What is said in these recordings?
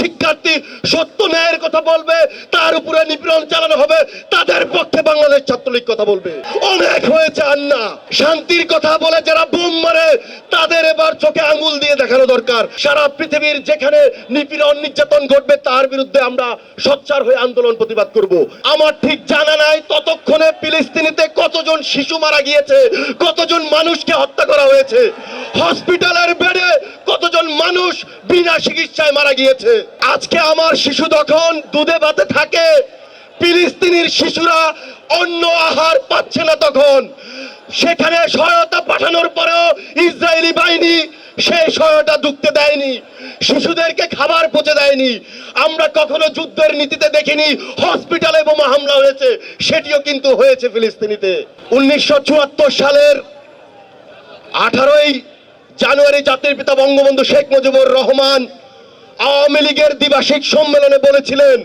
শিক্ষার্থী সত্য ন্যায়ের কথা বলবে, তার উপরে নিপীড়ন চালানো হবে, তাদের পক্ষে বাংলাদেশ ছাত্রলীগ কথা বলবে। অনেক হয়েছে আর না শান্তির কথা বলে যারা বোম মারে, তাদের এবার চোখে আঙুল দিয়ে দেখানো দরকার। সারা পৃথিবীর যেখানে নিপীড়ন, নির্যাতন ঘটবে, তার বিরুদ্ধে আমরা সচ্চার হয়ে আন্দোলন প্রতিবাদ করব। আমার ঠিক জানা নাই ততক্ষণে ফিলিস্তিনিতে কতজন শিশু মারা গিয়েছে, কতজন মানুষকে হত্যা করা হয়েছে। হসপিটালের বেডে কতজন মানুষ বিনা চিকিৎসায় মারা গিয়েছে? আজকে আমার শিশু যখন দুধে ভাতে থাকে। ফিলিস্তিনির শিশুরা অন্য আহার পাচ্ছে না তখন। সেখানে সহায়তা পাঠানোর পরেও ইসরায়েলি বাহিনী সেই সহায়তা ঢুকতে দেয়নি। শিশুদেরকে খাবার পৌঁছে দেয়নি। আমরা কখনো যুদ্ধের নীতিতে দেখিনি, হসপিটালে বোমা হামলা হয়েছে, সেটিও কিন্তু হয়েছে ফিলিস্তিনিতে। উনিশশো চুয়াত্তর সালের আঠারোই জানুয়ারি জাতির পিতা বঙ্গবন্ধু শেখ মুজিবুর রহমান আওয়ামী লীগের দ্বিবার্ষিক সম্মেলনে বলেছিলেন,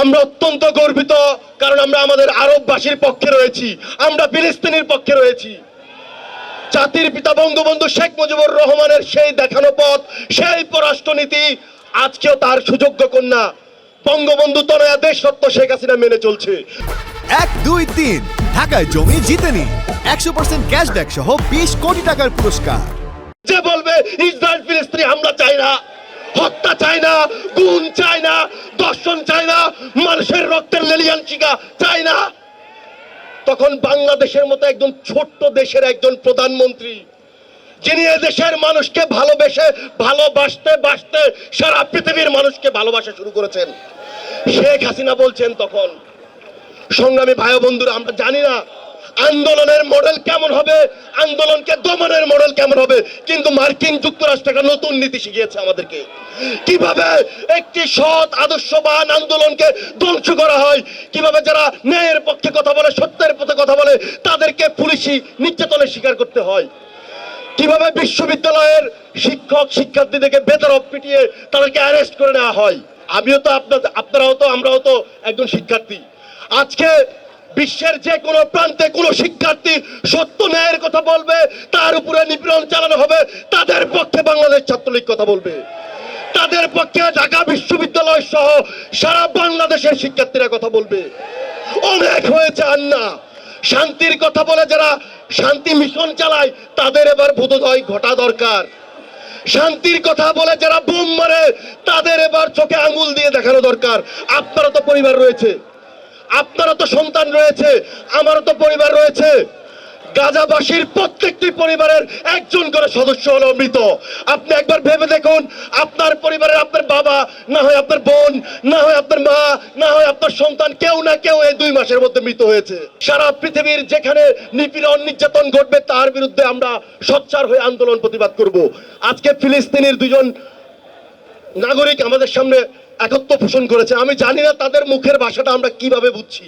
আমরা অত্যন্ত গর্বিত কারণ আমরা আমাদের আরববাসীর পক্ষে রয়েছি, আমরা ফিলিস্তিনির পক্ষে রয়েছি। জাতির পিতা বঙ্গবন্ধু শেখ মুজিবুর রহমানের সেই দেখানো পথ, সেই পররাষ্ট্রনীতি আজকেও তার সুযোগ্য কন্যা বঙ্গবন্ধু তনয়া দেশরত্ন শেখ হাসিনা মেনে চলছে। এক, দুই, তিন। ঢাকায় জমি জিতে নিন একশো পার্সেন্ট ক্যাশব্যাক সহ বিশ কোটি টাকার পুরস্কার। যে বলবে, ইসরায়েল ফিলিস্তিনি হামলা চাই না, হত্যা চাই না গুণ চাই না দর্শন চাই না, মানুষের রক্তের লেলিয়ান শিকা চাই না। তখন বাংলাদেশের মতো একদম ছোট্ট দেশের একজন প্রধানমন্ত্রী, যিনি দেশের মানুষকে ভালোবেসে, ভালোবাসতে, বাসতে সারা পৃথিবীর মানুষকে ভালোবাসা শুরু করেছেন, শেখ হাসিনা বলছেন তখন সংগ্রামী ভাই বন্ধুরা, আমরা জানি না আন্দোলনের মডেল কেমন হবে, আন্দোলনকে দমনের মডেল কেমন হবে, কিন্তু মার্কিন যুক্তরাষ্ট্র একটা নতুন নীতি শিখিয়েছে আমাদেরকে। কীভাবে একটি সৎ, আদর্শবান আন্দোলনকে ধ্বংস করা হয়, কীভাবে যারা ন্যায়ের পক্ষে কথা বলে, সত্যের পথে কথা বলে, তাদেরকে পুলিশি নির্যাতনের স্বীকার করতে হয়। কীভাবে বিশ্ববিদ্যালয়ের শিক্ষক, শিক্ষার্থীদেরকে বেতরফ পিটিয়ে তাদেরকে অ্যারেস্ট করে নেওয়া হয়। আমিও তো আপনার আপনারাও তো, আমরাও তো একজন শিক্ষার্থী। আজকে বিশ্বের যে কোনো প্রান্তে কোনো শিক্ষার্থী সত্য ন্যায়ের কথা বলবে, তার উপরে নিপীড়ন চালানো হবে, তাদের পক্ষে বাংলাদেশ ছাত্রলীগ কথা বলবে। তাদের পক্ষে ঢাকা বিশ্ববিদ্যালয় সহ সারা বাংলাদেশের শিক্ষার্থীরা কথা বলবে। অনেক হয়েছে আর না শান্তির কথা বলে যারা শান্তি মিশন চালায়, তাদের এবার বোধোদয় ঘটা দরকার। শান্তির কথা বলে যারা বোম মারে, তাদের এবার চোখে আঙুল দিয়ে দেখানো দরকার। আপনারও তো পরিবার রয়েছে। আপনারও তো সন্তান রয়েছে, আমারও তো পরিবার রয়েছে। গাজাবাসীর প্রত্যেকটি পরিবারের একজন করে সদস্য হলো মৃত। আপনি একবার ভেবে দেখুন, আপনার পরিবারের আপনার বাবা, না হয় আপনার বোন, না হয় আপনার মা, না হয় আপনার সন্তান, কেউ না কেউ এই দুই মাসের মধ্যে মৃত হয়েছে। সারা পৃথিবীর যেখানে নিপীড়ন নির্যাতন ঘটবে, তার বিরুদ্ধে আমরা সচ্চার হয়ে আন্দোলন প্রতিবাদ করব। আজকে ফিলিস্তিনের দুজন নাগরিক আমাদের সামনে একত্র পোষণ করেছে। আমি জানি না তাদের মুখের ভাষাটা আমরা কীভাবে বুঝছি।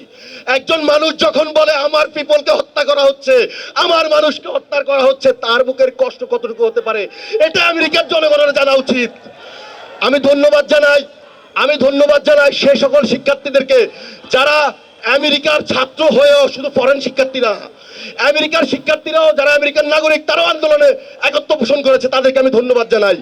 একজন মানুষ যখন বলে, আমার পিপলকে হত্যা করা হচ্ছে, আমার মানুষকে হত্যা করা হচ্ছে, তার মুখের কষ্ট কতটুকু হতে পারে, এটা আমেরিকার জনগণের জানা উচিত। আমি ধন্যবাদ জানাই, আমি ধন্যবাদ জানাই সে সকল শিক্ষার্থীদেরকে যারা আমেরিকার ছাত্র হয়েও শুধু ফরেন শিক্ষার্থী না, আমেরিকার শিক্ষার্থীরাও, যারা আমেরিকার নাগরিক, তারাও আন্দোলনে একত্র পোষণ করেছে। তাদেরকে আমি ধন্যবাদ জানাই।